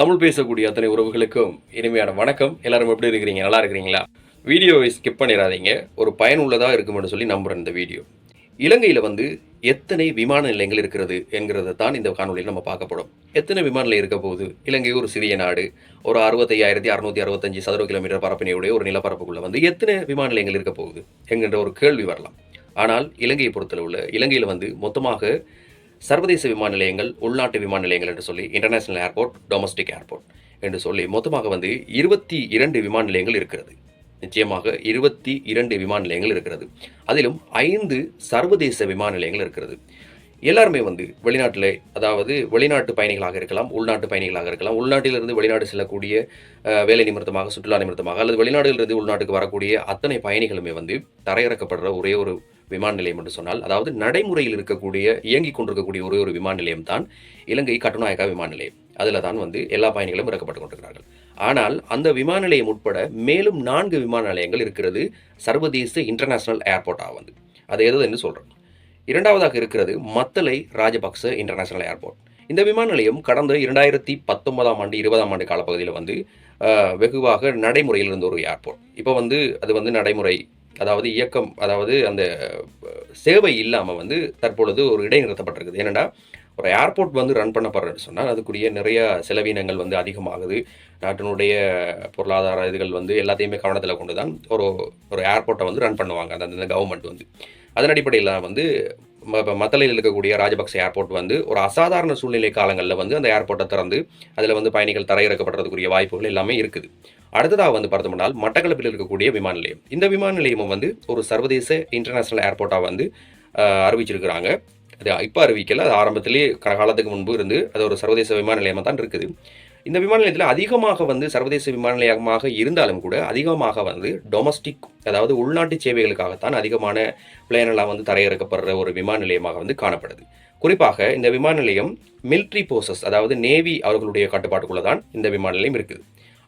தமிழ் பேசக்கூடிய அத்தனை உறவுகளுக்கும் இனிமையான வணக்கம். எல்லாரும் எப்படி இருக்கிறீங்க? நல்லா இருக்கிறீங்களா? வீடியோவை ஸ்கிப் பண்ணிடாதீங்க. ஒரு பயனுள்ளதாக இருக்கும்னு சொல்லி நம்புகிறேன் இந்த வீடியோ. இலங்கையில் வந்து எத்தனை விமான நிலையங்கள் இருக்கிறது என்கிறத தான் இந்த காணொலியில் நம்ம பார்க்கப்படும் எத்தனை விமான நிலையம் இருக்க போகுது? இலங்கை ஒரு சிறிய நாடு. ஒரு அறுபத்தையாயிரத்தி அறுநூத்தி அறுபத்தஞ்சு சதுர கிலோமீட்டர் பரப்பினையுடைய ஒரு நிலப்பரப்புக்குள்ள வந்து எத்தனை விமான நிலையங்கள் இருக்க போகுது? என்கின்ற ஒரு கேள்வி வரலாம். ஆனால் இலங்கையை பொறுத்தளவில் இலங்கையில் வந்து மொத்தமாக சர்வதேச விமான நிலையங்கள் உள்நாட்டு விமான நிலையங்கள் என்று சொல்லி இன்டர்நேஷனல் ஏர்போர்ட் டொமஸ்டிக் ஏர்போர்ட் என்று சொல்லி மொத்தமாக வந்து இருபத்தி இரண்டு விமான நிலையங்கள் இருக்கிறது. நிச்சயமாக இருபத்தி இரண்டு விமான நிலையங்கள் இருக்கிறது. அதிலும் ஐந்து சர்வதேச விமான நிலையங்கள் இருக்கிறது. எல்லாருமே வந்து வெளிநாட்டில் அதாவது வெளிநாட்டு பயணிகளாக இருக்கலாம் உள்நாட்டு பயணிகளாக இருக்கலாம் உள்நாட்டிலிருந்து வெளிநாடு செல்லக்கூடிய வேலை நிமித்தமாக சுற்றுலா நிமித்தமாக அல்லது வெளிநாடுகளிலிருந்து உள்நாட்டுக்கு வரக்கூடிய அத்தனை பயணிகளுமே வந்து தரையிறக்கப்படுற ஒரே ஒரு விமான நிலையம் என்று சொன்னால் அதாவது நடைமுறையில் இருக்கக்கூடிய இயங்கிக் கொண்டிருக்கக்கூடிய ஒரே ஒரு விமான நிலையம் தான் இலங்கை கட்டுநாயக்கா விமான நிலையம். அதில் தான் வந்து எல்லா பயணிகளும் இறக்கப்பட்டு கொண்டிருக்கிறார்கள். ஆனால் அந்த விமான நிலையம் உட்பட மேலும் நான்கு விமான நிலையங்கள் இருக்கிறது. சர்வதேச இன்டர்நேஷனல் ஏர்போர்ட்டாக வந்து. அது எது என்று சொல்கிறோம் இரண்டாவதாக இருக்கிறது மத்தலை ராஜபக்ச இன்டர்நேஷனல் ஏர்போர்ட் இந்த விமான நிலையம் கடந்த இரண்டாயிரத்தி பத்தொன்பதாம் ஆண்டு இருபதாம் ஆண்டு காலப்பகுதியில் வந்து வெகுவாக நடைமுறையில் இருந்த ஒரு ஏர்போர்ட் இப்போ வந்து அது வந்து நடைமுறை அதாவது இயக்கம் அதாவது அந்த சேவை இல்லாமல் வந்து தற்பொழுது ஒரு இடைநிறுத்தப்பட்டிருக்குது ஏன்னா ஒரு ஏர்போர்ட் வந்து ரன் பண்ணப்படுறேன்னு சொன்னால் அதுக்குரிய நிறைய செலவினங்கள் வந்து அதிகமாகுது. நாட்டினுடைய பொருளாதார இதுகள் வந்து எல்லாத்தையுமே கவனத்தில் கொண்டு தான் ஒரு ஒரு ஏர்போர்ட்டை வந்து ரன் பண்ணுவாங்க அந்த அந்த கவர்மெண்ட் வந்து. அதன் அடிப்படையில் வந்து ம- மத்தளையில் இருக்கக்கூடிய ராஜபக்ச ஏர்போர்ட் வந்து ஒரு அசாதாரண சூழ்நிலை காலங்களில் வந்து அந்த ஏர்போர்ட்டை திறந்து அதில் வந்து பயணிகள் தரையிறக்கப்படுறதுக்குரிய வாய்ப்புகள் எல்லாமே இருக்குது. அடுத்ததாக வந்து பார்த்தோம்னால் மட்டக்களப்பில் இருக்கக்கூடிய விமான நிலையம். இந்த விமான நிலையமும் வந்து ஒரு சர்வதேச இன்டர்நேஷனல் ஏர்போர்ட்டாக வந்து அறிவிச்சிருக்கிறாங்க. அது இப்போ அறிவிக்கல. அது ஆரம்பத்திலே காலத்துக்கு முன்பு இருந்து அது ஒரு சர்வதேச விமான நிலையமாக தான் இருக்குது. இந்த விமான நிலையத்தில் அதிகமாக வந்து சர்வதேச விமான நிலையமாக இருந்தாலும் கூட அதிகமாக வந்து டொமஸ்டிக் அதாவது உள்நாட்டு சேவைகளுக்காகத்தான் அதிகமான பிளேனெல்லாம் வந்து தரையிறக்கப்படுற ஒரு விமான நிலையமாக வந்து காணப்படுது. குறிப்பாக இந்த விமான நிலையம் மிலிட்ரி போர்சஸ் அதாவது நேவி அவர்களுடைய கட்டுப்பாட்டுக்குள்ளே தான் இந்த விமான நிலையம் இருக்குது.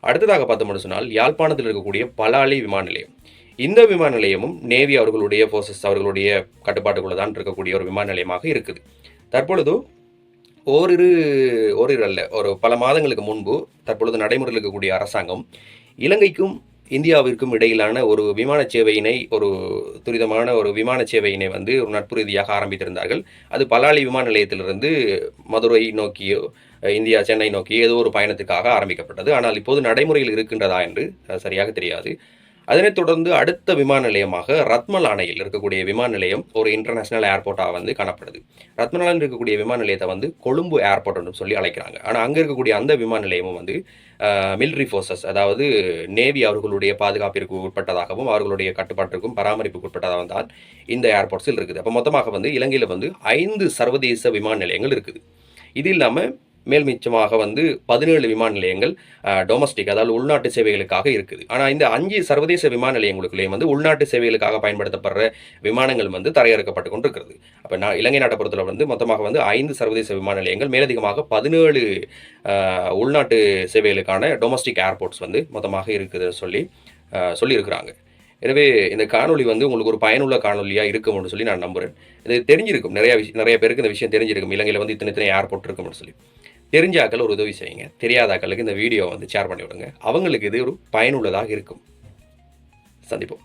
அடுத்ததாக பார்த்தோம்னு சொன்னால் யாழ்ப்பாணத்தில் இருக்கக்கூடிய பலாலி விமான நிலையம். இந்த விமான நிலையமும் நேவி அவர்களுடைய ஃபோர்ஸஸ் அவர்களுடைய கட்டுப்பாட்டுக்குள்ள தான் இருக்கக்கூடிய ஒரு விமான நிலையமாக இருக்குது. தற்பொழுது ஓரிரு ஓரிரு அல்ல ஒரு பல மாதங்களுக்கு முன்பு தற்பொழுது நடைமுறையில் இருக்கக்கூடிய அரசாங்கம் இலங்கைக்கும் இந்தியாவிற்கும் இடையிலான ஒரு விமான சேவையினை ஒரு துரிதமான ஒரு விமான சேவையினை வந்து ஒரு நட்பு ரீதியாக ஆரம்பித்திருந்தார்கள். அது பலாலி விமான நிலையத்திலிருந்து மதுரை நோக்கியோ இந்தியா சென்னை நோக்கி ஏதோ ஒரு பயணத்துக்காக ஆரம்பிக்கப்பட்டது. ஆனால் இப்போது நடைமுறையில் இருக்கின்றதா என்று சரியாக தெரியாது. அதனைத் தொடர்ந்து அடுத்த விமான நிலையமாக ரத்மலானையில் இருக்கக்கூடிய விமான நிலையம் ஒரு இன்டர்நேஷனல் ஏர்போர்ட்டாக வந்து காணப்படுது. ரத்மலானில் இருக்கக்கூடிய விமான நிலையத்தை வந்து கொழும்பு ஏர்போர்ட் என்று சொல்லி அழைக்கிறாங்க. ஆனால் அங்கே இருக்கக்கூடிய அந்த விமான நிலையமும் வந்து மிலிட்ரி ஃபோர்ஸஸ் அதாவது நேவி அவர்களுடைய பாதுகாப்பிற்கு உட்பட்டதாகவும் அவர்களுடைய கட்டுப்பாட்டிற்கும் பராமரிப்புக்கு உட்பட்டதாகவும் தான் இந்த ஏர்போர்ட்ஸில் இருக்குது. அப்போ மொத்தமாக வந்து இலங்கையில் வந்து ஐந்து சர்வதேச விமான நிலையங்கள் இருக்குது. இது இல்லாமல் மேல் மிச்சமாக வந்து பதினேழு விமான நிலையங்கள் டொமஸ்டிக் அதாவது உள்நாட்டு சேவைகளுக்காக இருக்குது. ஆனால் இந்த அஞ்சு சர்வதேச விமான நிலையங்களுக்குள்ளேயும் வந்து உள்நாட்டு சேவைகளுக்காக பயன்படுத்தப்படுற விமானங்கள் வந்து தரையிறக்கப்பட்டு கொண்டிருக்கிறது. அப்போ நான் இலங்கை நாட்டை பொறுத்தவரை வந்து மொத்தமாக வந்து ஐந்து சர்வதேச விமான நிலையங்கள் மேலதிகமாக பதினேழு உள்நாட்டு சேவைகளுக்கான டொமஸ்டிக் ஏர்போர்ட்ஸ் வந்து மொத்தமாக இருக்குதுன்னு சொல்லி சொல்லியிருக்கிறாங்க. எனவே இந்த காணொளி வந்து உங்களுக்கு ஒரு பயனுள்ள காணொலியாக இருக்கும்னு சொல்லி நான் நம்புகிறேன் இது தெரிஞ்சிருக்கும். நிறைய விஷயம் நிறைய பேருக்கு இந்த விஷயம் தெரிஞ்சிருக்கும். இலங்கையில் வந்து இத்தனை இத்தனை ஏர்போர்ட் இருக்கும்னு சொல்லி. தெரிஞ்ச ஆக்களை ஒரு உதவி செய்யுங்க. தெரியாத ஆக்களுக்கு இந்த வீடியோ வந்து ஷேர் பண்ணி விடுங்க அவங்களுக்கு இது ஒரு பயனுள்ளதாக இருக்கும். சந்திப்போம்.